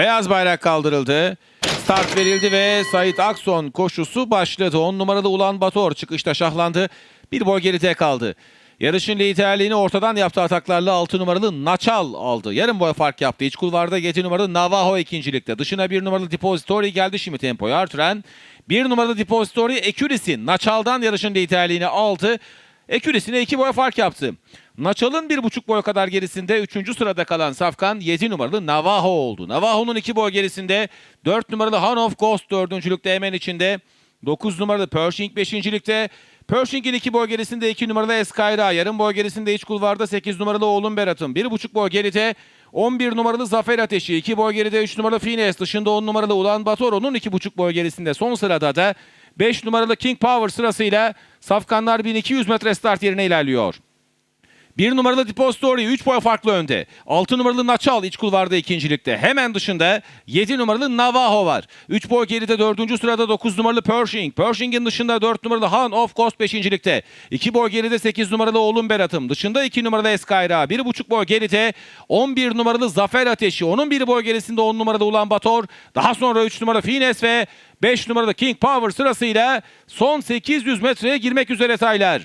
Beyaz bayrak kaldırıldı. Start verildi ve Sait Akson koşusu başladı. 10 numaralı Ulan Bator çıkışta şahlandı. Bir boy geride kaldı. Yarışın liderliğini ortadan yaptığı ataklarla 6 numaralı Naçal aldı. Yarım boy fark yaptı. İç kulvarda 7 numaralı Navajo ikincilikte. Dışına 1 numaralı Depository geldi şimdi tempoyu artıran. 1 numaralı Depository Ekürisi Naçal'dan yarışın liderliğini aldı. Ekürisine 2 boy fark yaptı. Naçal'ın 1,5 boy kadar gerisinde 3. sırada kalan Safkan 7 numaralı Navajo oldu. Navajo'nun 2 boy gerisinde 4 numaralı Han of Ghost 4. lükte hemen içinde. 9 numaralı Pershing 5. ligde. Pershing'in 2 boy gerisinde 2 numaralı Eskayra. Yarım boy gerisinde iç kulvarda 8 numaralı Oğlum Berat'ın. 1,5 boy geride 11 numaralı Zafer Ateşi. 2 boy geride 3 numaralı Fines. Dışında 10 numaralı Ulan Batoro'nun 2,5 boy gerisinde. Son sırada da 5 numaralı King Power sırasıyla Safkanlar 1200 metre start yerine ilerliyor. 1 numaralı Dipo Story 3 boy farklı önde. 6 numaralı Naçal iç kulvarda ikincilikte. Hemen dışında 7 numaralı Navajo var. 3 boy geride 4. sırada 9 numaralı Pershing. Pershing'in dışında 4 numaralı Han of Coast 5. ligde. 2 boy geride 8 numaralı Oğlum Berat'ım. Dışında 2 numaralı Eskayra. 1,5 boy geride 11 numaralı Zafer Ateşi. Onun 1 boy gerisinde 10 numaralı Ulan Bator. Daha sonra 3 numaralı Fines ve 5 numaralı King Power sırasıyla son 800 metreye girmek üzere saylar.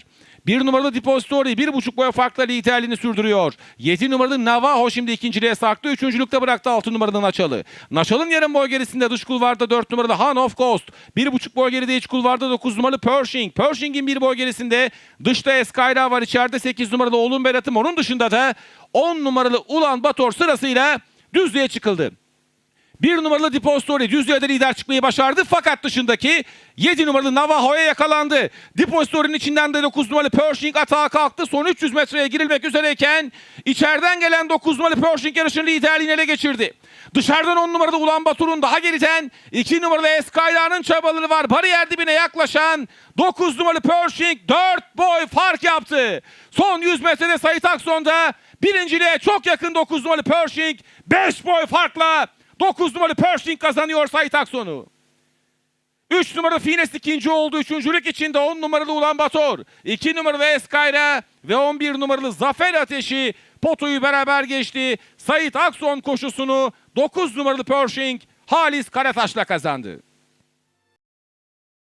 1 numarada Dipostori 1.5 boya farkla liderliğini sürdürüyor. 7 numarada Navajo şimdi ikinciliğe sarktı. Üçüncülükte bıraktı 6 numarada Naçalı. Naçalı'nın yarım boy gerisinde dış kulvarda 4 numaralı Han of Ghost. 1.5 boy geride iç kulvarda 9 numaralı Pershing. Pershing'in 1 boy gerisinde dışta Eskayra var. içeride 8 numaralı Oğlum Berat'ım. Onun dışında da 10 numaralı Ulan Bator sırasıyla düzlüğe çıkıldı. Bir numaralı Depository düzlüğe lider çıkmayı başardı fakat dışındaki 7 numaralı Navajo'ya yakalandı. Depository'nin içinden de 9 numaralı Pershing atağa kalktı. Son 300 metreye girilmek üzereyken içeriden gelen 9 numaralı Pershing yarışın liderliğini ele geçirdi. Dışarıdan 10 numaralı Ulan Batur'un daha geriden 2 numaralı Eskayla'nın çabaları var. Bariyer dibine yaklaşan 9 numaralı Pershing 4 boy fark yaptı. Son 100 metrede Sait Akson'da birinciliğe çok yakın 9 numaralı Pershing 5 boy farkla 9 numaralı Pershing kazanıyor Sait Akson'u. 3 numaralı Fines ikinci oldu. Üçüncülük içinde 10 numaralı Ulan Bator. 2 numaralı Eskayra ve 11 numaralı Zafer Ateşi potoyu beraber geçti. Sait Akson koşusunu 9 numaralı Pershing Halis Karataş'la kazandı.